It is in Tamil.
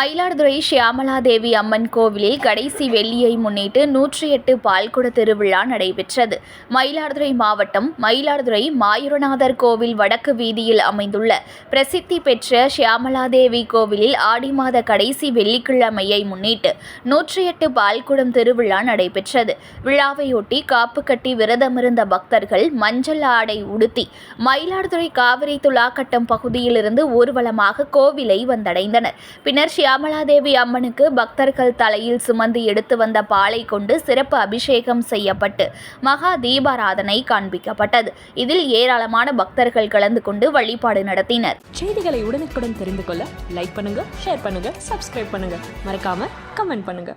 மயிலாடுதுறை ஷியாமலாதேவி அம்மன் கோவிலில் கடைசி வெள்ளியை முன்னிட்டு நூற்றி எட்டு பால்குட திருவிழா நடைபெற்றது. மயிலாடுதுறை மாவட்டம் மயிலாடுதுறை மாயூரநாதர் கோவில் வடக்கு வீதியில் அமைந்துள்ள பிரசித்தி பெற்ற ஷியாமலாதேவி கோவிலில் ஆடி மாத கடைசி வெள்ளிக்கிழமையை முன்னிட்டு நூற்றி எட்டு பால்குடம் திருவிழா நடைபெற்றது. விழாவையொட்டி காப்பு கட்டி விரதமிருந்த பக்தர்கள் மஞ்சள் ஆடை உடுத்தி மயிலாடுதுறை காவிரி துலாக்கட்டம் பகுதியிலிருந்து ஊர்வலமாக கோவிலை வந்தடைந்தனர். பின்னர் ஷியாமலாதேவி அம்மனுக்கு பக்தர்கள் தலையில் சுமந்து எடுத்து வந்த பாலை கொண்டு சிறப்பு அபிஷேகம் செய்யப்பட்டு மகா தீபாராதனை காண்பிக்கப்பட்டது. இதில் ஏராளமான பக்தர்கள் கலந்து கொண்டு வழிபாடு நடத்தினர். செய்திகளை உடனுக்குடன் தெரிந்து கொள்ள லைக் பண்ணுங்க ஷேர் பண்ணுங்க சப்ஸ்கிரைப் பண்ணுங்க. மறக்காம கமெண்ட் பண்ணுங்க.